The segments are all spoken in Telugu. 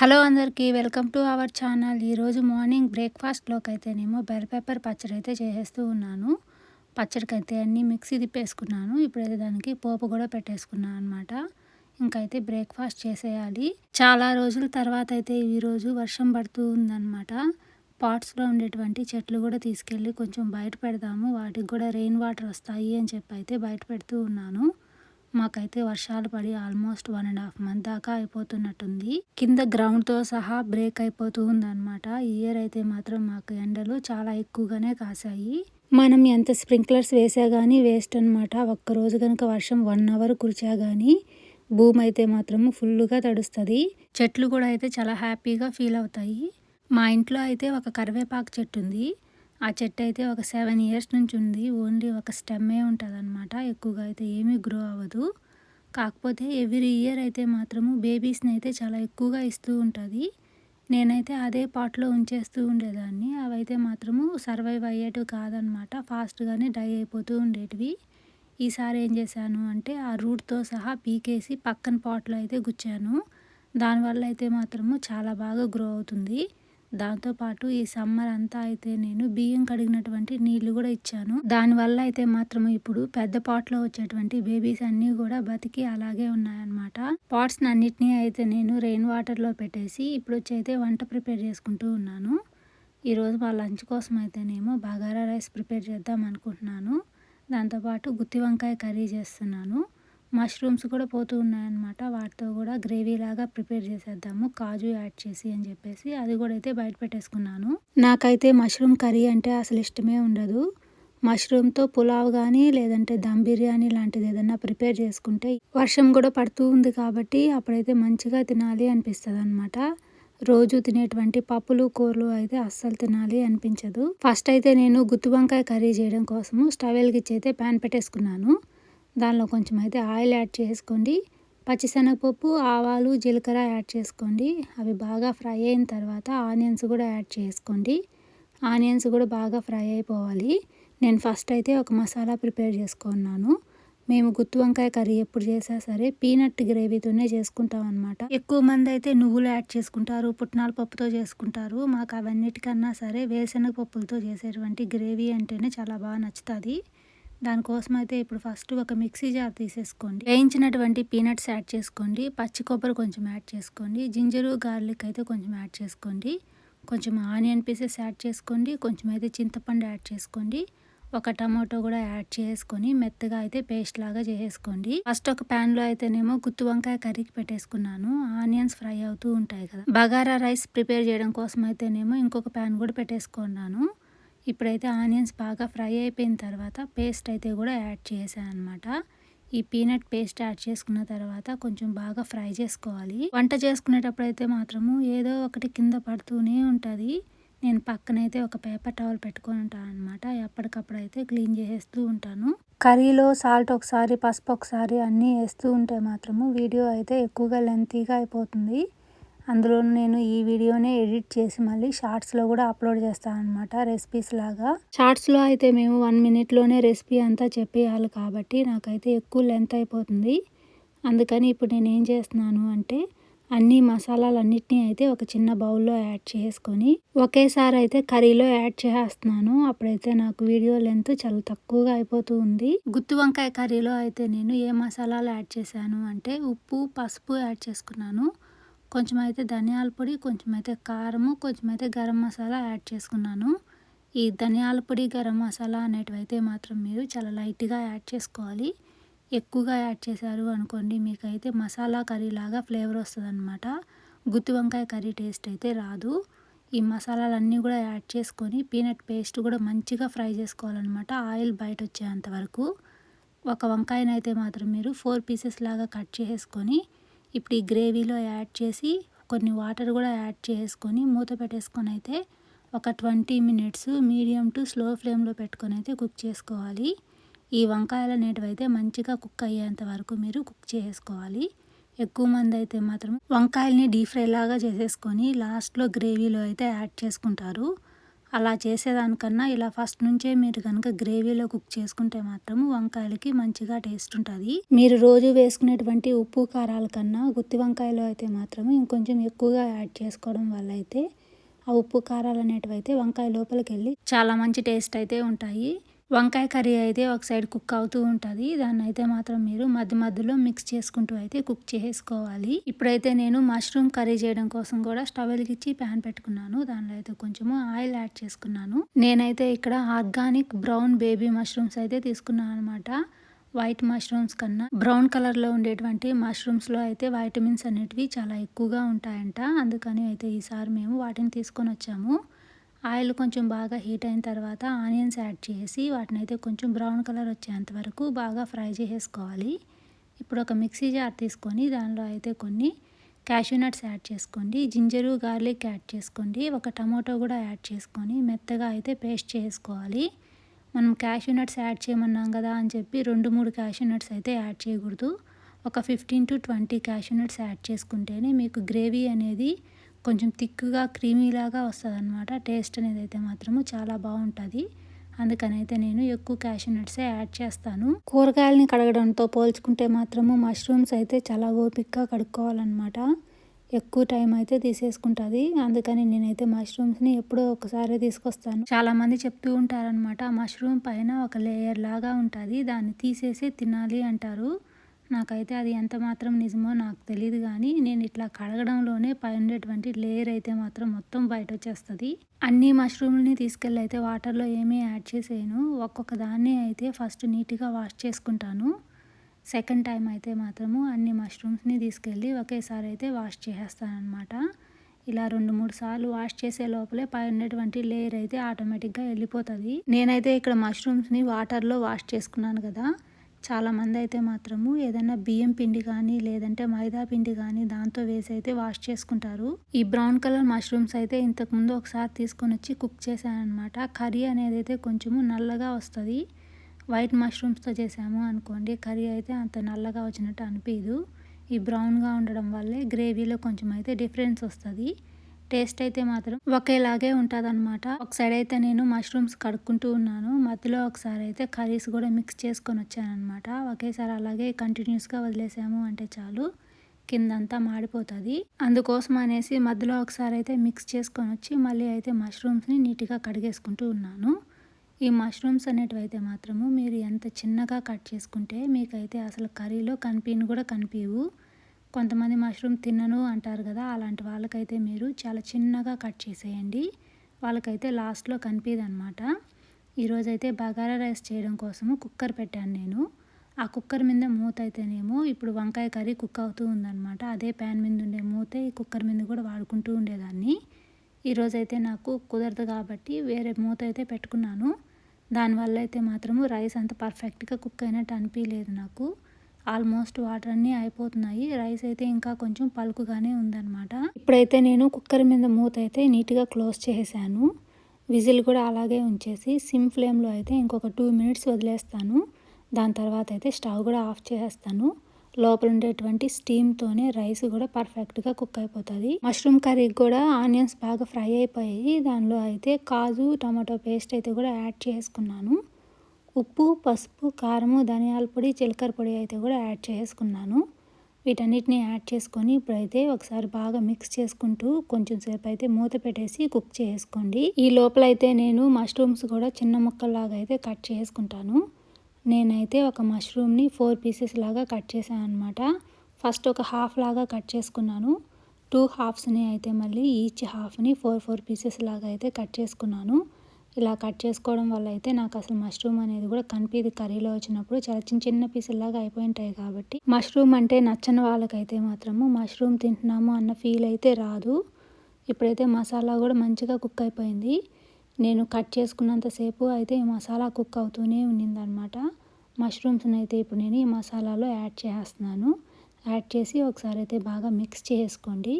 హలో అందరికీ వెల్కమ్ టు అవర్ ఛానల్. ఈరోజు మార్నింగ్ బ్రేక్ఫాస్ట్లోకి అయితేనేమో బెల్ పెప్పర్ పచ్చడి అయితే చేసేస్తూ ఉన్నాను. పచ్చడికి అయితే అన్నీ మిక్సీ తిప్పేసుకున్నాను. ఇప్పుడైతే దానికి పోపు కూడా పెట్టేసుకున్నాను అనమాట ఇంకైతే బ్రేక్ఫాస్ట్ చేసేయాలి. చాలా రోజుల తర్వాత అయితే ఈరోజు వర్షం పడుతూ ఉందన్నమాట. పాట్స్లో ఉండేటువంటి చెట్లు కూడా తీసుకెళ్ళి కొంచెం బయట పెడదాము. వాటికి కూడా రెయిన్ వాటర్ వస్తాయి అని చెప్పి అయితే బయట పెడుతూ ఉన్నాను. మాకైతే వర్షాలు పడి almost one and half month దాకా అయిపోతున్నట్టుంది. కింద గ్రౌండ్తో సహా బ్రేక్ అయిపోతూ ఉందన్నమాట. ఈ ఇయర్ అయితే మాత్రం మాకు ఎండలు చాలా ఎక్కువగానే కాసాయి మనం ఎంత స్ప్రింక్లర్స్ వేసా కానీ వేస్ట్ అనమాట ఒక్కరోజు కనుక వర్షం వన్ అవర్ కురిచా కానీ భూమి అయితే మాత్రం ఫుల్గా తడుస్తుంది. చెట్లు కూడా అయితే చాలా హ్యాపీగా ఫీల్ అవుతాయి. మా ఇంట్లో అయితే ఒక కరివేపాకు చెట్టు ఉంది. ఆ చెట్టు అయితే ఒక సెవెన్ ఇయర్స్ నుంచి ఉంది. ఓన్లీ ఒక స్టెమ్మే ఉంటుంది అనమాట ఎక్కువగా అయితే ఏమీ గ్రో అవ్వదు. కాకపోతే ఎవ్రీ ఇయర్ అయితే మాత్రము బేబీస్ని అయితే చాలా ఎక్కువగా ఇస్తూ ఉంటుంది. నేనైతే అదే పాట్లో ఉంచేస్తూ ఉండేదాన్ని. అవైతే మాత్రము సర్వైవ్ అయ్యేటివి కాదనమాట ఫాస్ట్గానే డై అయిపోతూ ఉండేటివి. ఈసారి ఏం చేశాను అంటే ఆ రూట్తో సహా పీకేసి పక్కన పాట్లో అయితే గుచ్చాను. దానివల్ల అయితే మాత్రము చాలా బాగా గ్రో అవుతుంది. దాంతోపాటు ఈ సమ్మర్ అంతా అయితే నేను బియ్యం కడిగినటువంటి నీళ్ళు కూడా ఇచ్చాను. దానివల్ల అయితే మాత్రం ఇప్పుడు పెద్ద పాట్లో వచ్చేటువంటి బేబీస్ అన్నీ కూడా బతికి అలాగే ఉన్నాయన్నమాట. పాట్స్ అన్నిటినీ అయితే నేను రెయిన్ వాటర్లో పెట్టేసి ఇప్పుడు వచ్చి అయితే వంట ప్రిపేర్ చేసుకుంటూ ఉన్నాను. ఈరోజు మా లంచ్ కోసం అయితేనేమో బగారా రైస్ ప్రిపేర్ చేద్దాం అనుకుంటున్నాను. దాంతోపాటు గుత్తి వంకాయ కర్రీ చేస్తున్నాను. మష్రూమ్స్ కూడా పోతూ ఉన్నాయన్నమాట. వాటితో కూడా గ్రేవీ లాగా ప్రిపేర్ చేసేద్దాము. కాజు యాడ్ చేసి అని చెప్పేసి అది కూడా అయితే బయట పెట్టేసుకున్నాను. నాకైతే మష్రూమ్ కర్రీ అంటే అసలు ఇష్టమే ఉండదు. మష్రూమ్తో పులావ్ కానీ లేదంటే దమ్ బిర్యానీ లాంటిది ఏదన్నా ప్రిపేర్ చేసుకుంటే వర్షం కూడా పడుతూ ఉంది కాబట్టి అప్పుడైతే మంచిగా తినాలి అనిపిస్తుంది అనమాట రోజు తినేటువంటి పప్పులు కూరలు అయితే అస్సలు తినాలి అనిపించదు. ఫస్ట్ అయితే నేను గుత్తి వంకాయ కర్రీ చేయడం కోసము స్టవ్ వెలిగించి అయితే ప్యాన్ పెట్టేసుకున్నాను. దానిలో కొంచెం అయితే ఆయిల్ యాడ్ చేసుకోండి. పచ్చిశనగపప్పు ఆవాలు జీలకర్ర యాడ్ చేసుకోండి. అవి బాగా ఫ్రై అయిన తర్వాత ఆనియన్స్ కూడా యాడ్ చేసుకోండి. ఆనియన్స్ కూడా బాగా ఫ్రై అయిపోవాలి. నేను ఫస్ట్ అయితే ఒక మసాలా ప్రిపేర్ చేసుకున్నాను. మేము గుత్తి వంకాయ కర్రీ ఎప్పుడు చేసా సరే పీనట్ గ్రేవీతోనే చేసుకుంటాం అనమాట ఎక్కువ మంది అయితే నువ్వులు యాడ్ చేసుకుంటారు పుట్నాల పప్పుతో చేసుకుంటారు. మాకు అవన్నిటికన్నా సరే వేరుశనగ పప్పులతో చేసేటువంటి గ్రేవీ అంటేనే చాలా బాగా నచ్చుతుంది. దానికోసం అయితే ఇప్పుడు ఫస్ట్ ఒక మిక్సీ జార్ తీసేసుకోండి. వేయించినటువంటి పీనట్స్ యాడ్ చేసుకోండి. పచ్చి కొబ్బరి కొంచెం యాడ్ చేసుకోండి. జింజరు గార్లిక్ అయితే కొంచెం యాడ్ చేసుకోండి. కొంచెం ఆనియన్ పీసెస్ యాడ్ చేసుకోండి. కొంచెం అయితే చింతపండు యాడ్ చేసుకోండి. ఒక టమాటో కూడా యాడ్ చేసుకొని మెత్తగా అయితే పేస్ట్ లాగా చేసేసుకోండి. ఫస్ట్ ఒక ప్యాన్లో అయితేనేమో గుత్తి వంకాయ కర్రీకి పెట్టేసుకున్నాను. ఆనియన్స్ ఫ్రై అవుతూ ఉంటాయి కదా. బగారా రైస్ ప్రిపేర్ చేయడం కోసం అయితేనేమో ఇంకొక ప్యాన్ కూడా పెట్టేసుకున్నాను. ఇప్పుడైతే ఆనియన్స్ బాగా ఫ్రై అయిపోయిన తర్వాత పేస్ట్ అయితే కూడా యాడ్ చేశాను అనమాట ఈ పీనట్ పేస్ట్ యాడ్ చేసుకున్న తర్వాత కొంచెం బాగా ఫ్రై చేసుకోవాలి. వంట చేసుకునేటప్పుడు అయితే మాత్రము ఏదో ఒకటి కింద పడుతూనే ఉంటుంది. నేను పక్కనైతే ఒక పేపర్ టవల్ పెట్టుకొని ఉంటాను అనమాట ఎప్పటికప్పుడు అయితే క్లీన్ చేసేస్తూ ఉంటాను. కర్రీలో సాల్ట్ ఒకసారి పసుపు ఒకసారి అన్నీ వేస్తూ ఉంటే మాత్రము వీడియో అయితే ఎక్కువగా లెంతీగా అయిపోతుంది. అందులో నేను ఈ వీడియోనే ఎడిట్ చేసి మళ్ళీ షార్ట్స్లో కూడా అప్లోడ్ చేస్తాను అనమాట రెసిపీస్ లాగా. షార్ట్స్లో అయితే మేము వన్ మినిట్లోనే రెసిపీ అంతా చెప్పేయాలి కాబట్టి నాకైతే ఎక్కువ లెంత్ అయిపోతుంది. అందుకని ఇప్పుడు నేను ఏం చేస్తున్నాను అంటే అన్ని మసాలాలన్నిటినీ అయితే ఒక చిన్న బౌల్లో యాడ్ చేసుకొని ఒకేసారి అయితే కర్రీలో యాడ్ చేస్తున్నాను. అప్పుడైతే నాకు వీడియో లెంత్ చాలా తక్కువగా అయిపోతూ ఉంది. గుత్తి వంకాయ కర్రీలో అయితే నేను ఏ మసాలాలు యాడ్ చేశాను అంటే ఉప్పు పసుపు యాడ్ చేసుకున్నాను. కొంచెం అయితే ధనియాల పొడి కొంచెం అయితే కారము కొంచెం అయితే గరం మసాలా యాడ్ చేసుకున్నాను. ఈ ధనియాల పొడి గరం మసాలా అనేటివి అయితే మాత్రం మీరు చాలా లైట్గా యాడ్ చేసుకోవాలి. ఎక్కువగా యాడ్ చేశారు అనుకోండి మీకైతే మసాలా కర్రీ లాగా ఫ్లేవర్ వస్తుందన్నమాట. గుత్తి వంకాయ కర్రీ టేస్ట్ అయితే రాదు. ఈ మసాలాలన్నీ కూడా యాడ్ చేసుకొని పీనట్ పేస్ట్ కూడా మంచిగా ఫ్రై చేసుకోవాలన్నమాట ఆయిల్ బయట వచ్చేంత వరకు. ఒక వంకాయనైతే మాత్రం మీరు ఫోర్ పీసెస్ లాగా కట్ చేసుకొని ఇప్పుడు ఈ గ్రేవీలో యాడ్ చేసి కొన్ని వాటర్ కూడా యాడ్ చేసుకొని మూత పెట్టేసుకొని అయితే ఒక twenty minutes medium to slow ఫ్లేమ్లో పెట్టుకొని అయితే కుక్ చేసుకోవాలి. ఈ వంకాయలు అనేటివి అయితే మంచిగా కుక్ అయ్యేంత వరకు మీరు కుక్ చేసుకోవాలి. ఎక్కువ మంది అయితే మాత్రం వంకాయల్ని డీప్ ఫ్రై లాగా చేసేసుకొని లాస్ట్లో గ్రేవీలో అయితే యాడ్ చేసుకుంటారు. అలా చేసేదానికన్నా ఇలా ఫస్ట్ నుంచే మీరు కనుక గ్రేవీలో కుక్ చేసుకుంటే మాత్రం వంకాయలకి మంచిగా టేస్ట్ ఉంటుంది. మీరు రోజు వేసుకునేటువంటి ఉప్పు కారాల కన్నా గుత్తి వంకాయలో అయితే మాత్రం ఇంకొంచెం ఎక్కువగా యాడ్ చేసుకోవడం వల్ల అయితే ఆ ఉప్పు కారాలు అనేటివి అయితే వంకాయ లోపలికి వెళ్ళి చాలా మంచి టేస్ట్ అయితే ఉంటాయి. వంకాయ కర్రీ అయితే ఒక సైడ్ కుక్ అవుతూ ఉంటుంది. దాన్ని అయితే మాత్రం మీరు మధ్య మధ్యలో మిక్స్ చేసుకుంటూ అయితే కుక్ చేసుకోవాలి. ఇప్పుడైతే నేను మష్రూమ్ కర్రీ చేయడం కోసం కూడా స్టవ్ వెలిగించి ప్యాన్ పెట్టుకున్నాను. దానిలో అయితే కొంచెము ఆయిల్ యాడ్ చేసుకున్నాను. నేనైతే ఇక్కడ ఆర్గానిక్ బ్రౌన్ బేబీ మష్రూమ్స్ అయితే తీసుకున్నాను అనమాట వైట్ మష్రూమ్స్ కన్నా బ్రౌన్ కలర్లో ఉండేటువంటి మష్రూమ్స్లో అయితే వైటమిన్స్ అనేటివి చాలా ఎక్కువగా ఉంటాయంట. అందుకని అయితే ఈసారి మేము వాటిని తీసుకొని వచ్చాము. ఆయిల్ కొంచెం బాగా హీట్ అయిన తర్వాత ఆనియన్స్ యాడ్ చేసి వాటిని అయితే కొంచెం బ్రౌన్ కలర్ వచ్చేంత వరకు బాగా ఫ్రై చేసేసుకోవాలి. ఇప్పుడు ఒక మిక్సీ జార్ తీసుకొని దానిలో అయితే కొన్ని క్యాషూ నట్స్ యాడ్ చేసుకోండి. జింజరు గార్లిక్ యాడ్ చేసుకోండి. ఒక టమాటో కూడా యాడ్ చేసుకొని మెత్తగా అయితే పేస్ట్ చేసుకోవాలి మనం క్యాషూ నట్స్ యాడ్ చేయమన్నాం కదా అని చెప్పి రెండు మూడు క్యాషూ నట్స్ అయితే యాడ్ చేయకూడదు. ఒక fifteen to twenty cashew nuts add చేసుకుంటేనే మీకు గ్రేవీ అనేది కొంచెం థిక్గా క్రీమీలాగా వస్తుంది అనమాట టేస్ట్ అనేది అయితే మాత్రము చాలా బాగుంటుంది. అందుకని అయితే నేను ఎక్కువ క్యాషూ నట్సే యాడ్ చేస్తాను. కూరగాయలని కడగడంతో పోల్చుకుంటే మాత్రము మష్రూమ్స్ అయితే చాలా ఓపిక్గా కడుక్కోవాలన్నమాట. ఎక్కువ టైం అయితే తీసేసుకుంటుంది. అందుకని నేనైతే మష్రూమ్స్ని ఎప్పుడో ఒకసారి తీసుకొస్తాను. చాలామంది చెప్తూ ఉంటారనమాట మష్రూమ్ పైన ఒక లేయర్ లాగా ఉంటుంది. దాన్ని తీసేసి తినాలి అంటారు. నాకైతే అది ఎంత మాత్రం నిజమో నాకు తెలియదు కానీ నేను ఇట్లా కడగడంలోనే పై ఉండేటువంటి లేయర్ అయితే మాత్రం మొత్తం బయట వచ్చేస్తుంది అన్ని మష్రూమ్ని తీసుకెళ్ళి అయితే వాటర్లో ఏమీ యాడ్ చేసేయను. ఒక్కొక్క దాన్ని అయితే ఫస్ట్ నీట్గా వాష్ చేసుకుంటాను. సెకండ్ టైం అయితే మాత్రము అన్ని మష్రూమ్స్ని తీసుకెళ్ళి ఒకేసారి అయితే వాష్ చేసేస్తానమాట ఇలా రెండు మూడు సార్లు వాష్ చేసే లోపలే పై ఉన్నటువంటి లేయర్ అయితే ఆటోమేటిక్గా వెళ్ళిపోతుంది. నేనైతే ఇక్కడ మష్రూమ్స్ని వాటర్లో వాష్ చేసుకున్నాను కదా చాలామంది అయితే మాత్రము ఏదైనా బియ్యం పిండి కానీ లేదంటే మైదా పిండి కానీ దాంతో వేసి అయితే వాష్ చేసుకుంటారు. ఈ బ్రౌన్ కలర్ మష్రూమ్స్ అయితే ఇంతకుముందు ఒకసారి తీసుకొని వచ్చి కుక్ చేశానమాట అనమాట కర్రీ అనేది అయితే కొంచెము నల్లగా వస్తుంది. వైట్ మష్రూమ్స్తో చేసాము అనుకోండి కర్రీ అయితే అంత నల్లగా వచ్చినట్టు అనిపించదు ఈ బ్రౌన్గా ఉండడం వల్లే గ్రేవీలో కొంచెం అయితే డిఫరెన్స్ వస్తుంది. టేస్ట్ అయితే మాత్రం ఒకేలాగే ఉంటుంది అనమాట ఒక సైడ్ అయితే నేను మష్రూమ్స్ కడుక్కుంటూ ఉన్నాను. మధ్యలో ఒకసారి అయితే కర్రీస్ కూడా మిక్స్ చేసుకొని వచ్చాను అనమాట ఒకేసారి అలాగే కంటిన్యూస్గా వదిలేసాము అంటే చాలు. కిందంతా మాడిపోతుంది. అందుకోసం అనేసి మధ్యలో ఒకసారి అయితే మిక్స్ చేసుకొని వచ్చి మళ్ళీ అయితే మష్రూమ్స్ని నీట్గా కడిగేసుకుంటూ ఉన్నాను. ఈ మష్రూమ్స్ అనేటివి అయితే మాత్రము మీరు ఎంత చిన్నగా కట్ చేసుకుంటే మీకైతే అసలు కర్రీలో కనిపించను కూడా కనిపించవు కొంతమంది మష్రూమ్ తినను అంటారు కదా అలాంటి వాళ్ళకైతే మీరు చాలా చిన్నగా కట్ చేసేయండి. వాళ్ళకైతే లాస్ట్లో కనిపించదు అనమాట ఈరోజైతే బగారా రైస్ చేయడం కోసము కుక్కర్ పెట్టాను నేను. ఆ కుక్కర్ మీద మూత అయితేనేమో ఇప్పుడు వంకాయ కర్రీ కుక్ అవుతూ ఉందన్నమాట. అదే ప్యాన్ మీద ఉండే మూత ఈ కుక్కర్ మీద కూడా వాడుకుంటూ ఉండేదాన్ని. ఈరోజైతే నాకు కుదరదు కాబట్టి వేరే మూత అయితే పెట్టుకున్నాను. దానివల్ల అయితే మాత్రము రైస్ అంత పర్ఫెక్ట్గా కుక్ అయినట్టు అనిపించలేదు నాకు. ఆల్మోస్ట్ వాటర్ అన్నీ అయిపోతున్నాయి. రైస్ అయితే ఇంకా కొంచెం పలుకుగానే ఉందన్నమాట. ఇప్పుడైతే నేను కుక్కర్ మీద మూత అయితే నీట్గా క్లోజ్ చేసేసాను. విజిల్ కూడా అలాగే ఉంచేసి సిమ్ ఫ్లేమ్లో అయితే ఇంకొక టూ మినిట్స్ వదిలేస్తాను. దాని తర్వాత అయితే స్టవ్ కూడా ఆఫ్ చేసేస్తాను. లోపల ఉండేటువంటి స్టీమ్తోనే రైస్ కూడా పర్ఫెక్ట్గా కుక్ అయిపోతుంది. మష్రూమ్ కర్రీకి కూడా ఆనియన్స్ బాగా ఫ్రై అయిపోయాయి. దానిలో అయితే కాజు టమాటో పేస్ట్ అయితే కూడా యాడ్ చేసుకున్నాను. ఉప్పు పసుపు కారము ధనియాల పొడి జీలకర్ర పొడి అయితే కూడా యాడ్ చేసుకున్నాను. వీటన్నిటిని యాడ్ చేసుకొని ఇప్పుడైతే ఒకసారి బాగా మిక్స్ చేసుకుంటూ కొంచెం సేపు అయితే మూత పెట్టేసి కుక్ చేసుకోండి. ఈ లోపల అయితే నేను మష్రూమ్స్ కూడా చిన్న ముక్కల్లాగా అయితే కట్ చేసుకుంటాను. నేనైతే ఒక మష్రూమ్ని ఫోర్ పీసెస్ లాగా కట్ చేశాను అనమాట ఫస్ట్ ఒక హాఫ్ లాగా కట్ చేసుకున్నాను. టూ హాఫ్స్ని అయితే మళ్ళీ ఈచ్ హాఫ్ని ఫోర్ ఫోర్ పీసెస్ లాగా అయితే కట్ చేసుకున్నాను. ఇలా కట్ చేసుకోవడం వల్ల అయితే నాకు అసలు మష్రూమ్ అనేది కూడా కనిపించదు కర్రీలో వచ్చినప్పుడు చాలా చిన్న చిన్న పీసుల్లాగా అయిపోయి ఉంటాయి కాబట్టి. మష్రూమ్ అంటే నచ్చని వాళ్ళకైతే మాత్రము మష్రూమ్ తింటున్నాము అన్న ఫీల్ అయితే రాదు. ఇప్పుడైతే మసాలా కూడా మంచిగా కుక్ అయిపోయింది. నేను కట్ చేసుకున్నంతసేపు అయితే ఈ మసాలా కుక్ అవుతూనే ఉన్నిందనమాట. మష్రూమ్స్ని అయితే ఇప్పుడు నేను ఈ మసాలాలో యాడ్ చేస్తున్నాను. యాడ్ చేసి ఒకసారి అయితే బాగా మిక్స్ చేసుకోండి.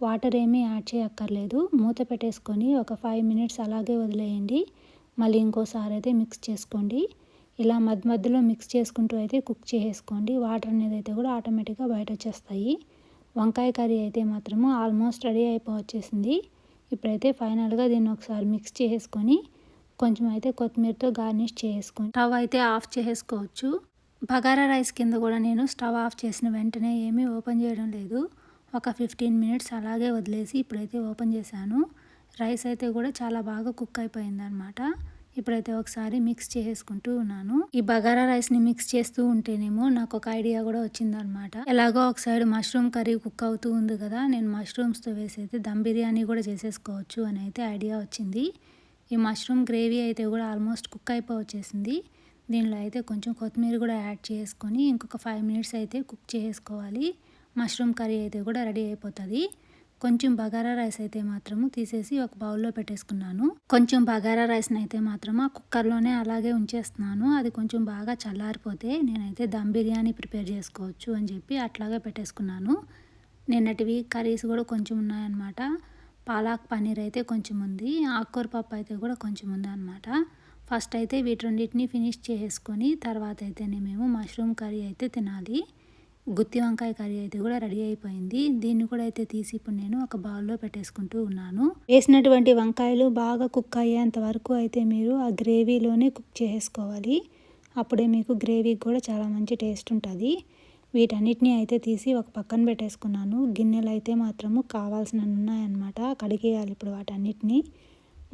వాటర్ ఏమీ యాడ్ చేయక్కర్లేదు. మూత పెట్టేసుకొని ఒక ఫైవ్ మినిట్స్ అలాగే వదిలేయండి. మళ్ళీ ఇంకోసారి అయితే మిక్స్ చేసుకోండి. ఇలా మధ్య మధ్యలో మిక్స్ చేసుకుంటూ అయితే కుక్ చేసుకోండి వాటర్ అనేది అయితే కూడా ఆటోమేటిక్గా బయట వచ్చేస్తాయి. వంకాయ కర్రీ అయితే మాత్రము ఆల్మోస్ట్ రెడీ అయిపోవచ్చేసింది. ఇప్పుడైతే ఫైనల్గా దీన్ని ఒకసారి మిక్స్ చేసుకొని కొంచెం అయితే కొత్తిమీరతో గార్నిష్ చేసుకొని స్టవ్ అయితే ఆఫ్ చేసుకోవచ్చు బగారా రైస్ కింద కూడా నేను స్టవ్ ఆఫ్ చేసిన వెంటనే ఏమీ ఓపెన్ చేయడం లేదు. ఒక ఫిఫ్టీన్ మినిట్స్ అలాగే వదిలేసి ఇప్పుడైతే ఓపెన్ చేశాను. రైస్ అయితే కూడా చాలా బాగా కుక్ అయిపోయింది అనమాట ఇప్పుడైతే ఒకసారి మిక్స్ చేసుకుంటూ ఉన్నాను. ఈ బగారా రైస్ని మిక్స్ చేస్తూ ఉంటేనేమో నాకు ఒక ఐడియా కూడా వచ్చిందనమాట ఎలాగో ఒక సైడ్ మష్రూమ్ కర్రీ కుక్ అవుతూ ఉంది కదా నేను మష్రూమ్స్తో వేసి అయితే దమ్ బిర్యానీ కూడా చేసేసుకోవచ్చు అని అయితే ఐడియా వచ్చింది. ఈ మష్రూమ్ గ్రేవీ అయితే కూడా ఆల్మోస్ట్ కుక్ అయిపోవచ్చేసింది. దీనిలో అయితే కొంచెం కొత్తిమీర కూడా యాడ్ చేసుకొని ఇంకొక ఫైవ్ మినిట్స్ అయితే కుక్ చేసుకోవాలి. మష్రూమ్ కర్రీ అయితే కూడా రెడీ అయిపోతుంది. కొంచెం బగారా రైస్ అయితే మాత్రము తీసేసి ఒక బౌల్లో పెట్టేసుకున్నాను. కొంచెం బగారా రైస్ని అయితే మాత్రము ఆ కుక్కర్లోనే అలాగే ఉంచేస్తున్నాను. అది కొంచెం బాగా చల్లారిపోతే నేనైతే దమ్ బిర్యానీ ప్రిపేర్ చేసుకోవచ్చు అని చెప్పి అట్లాగే పెట్టేసుకున్నాను. నిన్నటివి కర్రీస్ కూడా కొంచెం ఉన్నాయన్నమాట. పాలాక్ పన్నీర్ అయితే కొంచెం ఉంది. ఆకుకూర పప్పు అయితే కూడా కొంచెం ఉంది అనమాట ఫస్ట్ అయితే వీటి రెండింటిని ఫినిష్ చేసుకొని తర్వాత అయితేనే మేము మష్రూమ్ కర్రీ అయితే తినాలి. గుత్తి వంకాయ కర్రీ అయితే కూడా రెడీ అయిపోయింది. దీన్ని కూడా అయితే తీసి ఇప్పుడు నేను ఒక బౌల్లో పెట్టేసుకుంటూ ఉన్నాను. వేసినటువంటి వంకాయలు బాగా కుక్ అయ్యేంత వరకు అయితే మీరు ఆ గ్రేవీలోనే కుక్ చేసుకోవాలి. అప్పుడే మీకు గ్రేవీకి కూడా చాలా మంచి టేస్ట్ ఉంటుంది. వీటన్నిటిని అయితే తీసి ఒక పక్కన పెట్టేసుకున్నాను. గిన్నెలు అయితే మాత్రము కావాల్సిన ఉన్నాయన్నమాట. కడిగేయాలి ఇప్పుడు వాటన్నిటిని.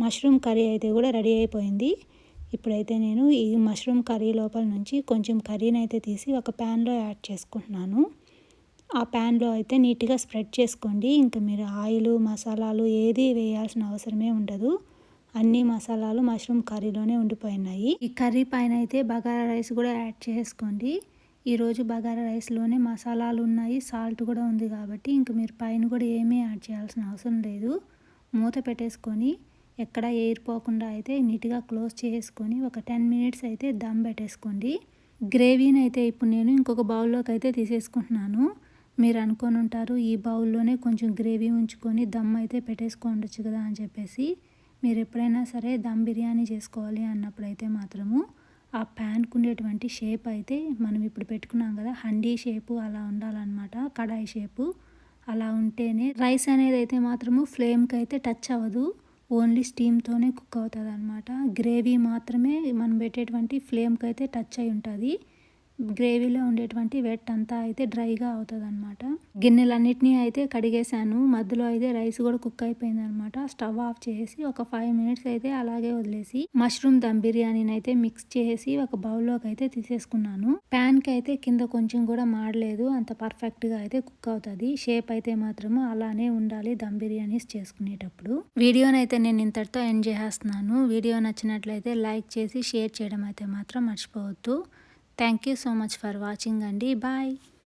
మష్రూమ్ కర్రీ అయితే కూడా రెడీ అయిపోయింది. ఇప్పుడైతే నేను ఈ మష్రూమ్ కర్రీ లోపల నుంచి కొంచెం కర్రీని అయితే తీసి ఒక ప్యాన్లో యాడ్ చేసుకుంటున్నాను. ఆ ప్యాన్లో అయితే నీట్గా స్ప్రెడ్ చేసుకోండి. ఇంకా మీరు ఆయిల్ మసాలాలు ఏది వేయాల్సిన అవసరమే ఉండదు. అన్ని మసాలాలు మష్రూమ్ కర్రీలోనే ఉండిపోయినాయి. ఈ కర్రీ పైన అయితే బగారా రైస్ కూడా యాడ్ చేసుకోండి. ఈరోజు బగారా రైస్లోనే మసాలాలు ఉన్నాయి సాల్ట్ కూడా ఉంది కాబట్టి ఇంక మీరు పైన కూడా ఏమీ యాడ్ చేయాల్సిన అవసరం లేదు. మూత పెట్టేసుకొని ఎక్కడ ఎయిర్ పోకుండా అయితే నీట్గా క్లోజ్ చేసుకొని ఒక టెన్ మినిట్స్ అయితే దమ్ పెట్టేసుకోండి. గ్రేవీని అయితే ఇప్పుడు నేను ఇంకొక బౌల్లోకి అయితే తీసేసుకుంటున్నాను. మీరు అనుకొని ఉంటారు ఈ బౌల్లోనే కొంచెం గ్రేవీ ఉంచుకొని దమ్ అయితే పెట్టేసుకోండొచ్చు కదా అని చెప్పేసి. మీరు ఎప్పుడైనా సరే దమ్ బిర్యానీ చేసుకోవాలి అన్నప్పుడైతే మాత్రము ఆ ప్యాన్కు ఉండేటువంటి షేప్ అయితే మనం ఇప్పుడు పెట్టుకున్నాం కదా హండీ షేపు అలా ఉండాలన్నమాట కడాయి షేపు. అలా ఉంటేనే రైస్ అనేది అయితే మాత్రము ఫ్లేమ్కి అయితే టచ్ అవ్వదు. ఓన్లీ స్టీమ్తోనే కుక్ అవుతుంది అనమాట గ్రేవీ మాత్రమే మనం పెట్టేటువంటి ఫ్లేమ్కి అయితే టచ్ అయి ఉంటుంది. గ్రేవీలో ఉండేటువంటి వెట్ అంతా అయితే డ్రైగా అవుతుంది అనమాట గిన్నెలన్నిటినీ అయితే కడిగేశాను. మధ్యలో అయితే రైస్ కూడా కుక్ అయిపోయింది అనమాట స్టవ్ ఆఫ్ చేసి ఒక ఫైవ్ మినిట్స్ అయితే అలాగే వదిలేసి మష్రూమ్ దమ్ బిర్యానీని అయితే మిక్స్ చేసి ఒక బౌల్లోకి అయితే తీసేసుకున్నాను. ప్యాన్కి అయితే కింద కొంచెం కూడా మాడలేదు. అంత పర్ఫెక్ట్గా అయితే కుక్ అవుతుంది. షేప్ అయితే మాత్రము అలానే ఉండాలి దమ్ బిర్యానీస్ చేసుకునేటప్పుడు. వీడియోనైతే నేను ఇంతటితో ఎండ్ చేసేస్తున్నాను వీడియో నచ్చినట్లయితే లైక్ చేసి షేర్ చేయడం అయితే మాత్రం మర్చిపోవద్దు. Thank you so much for watching అండి బాయ్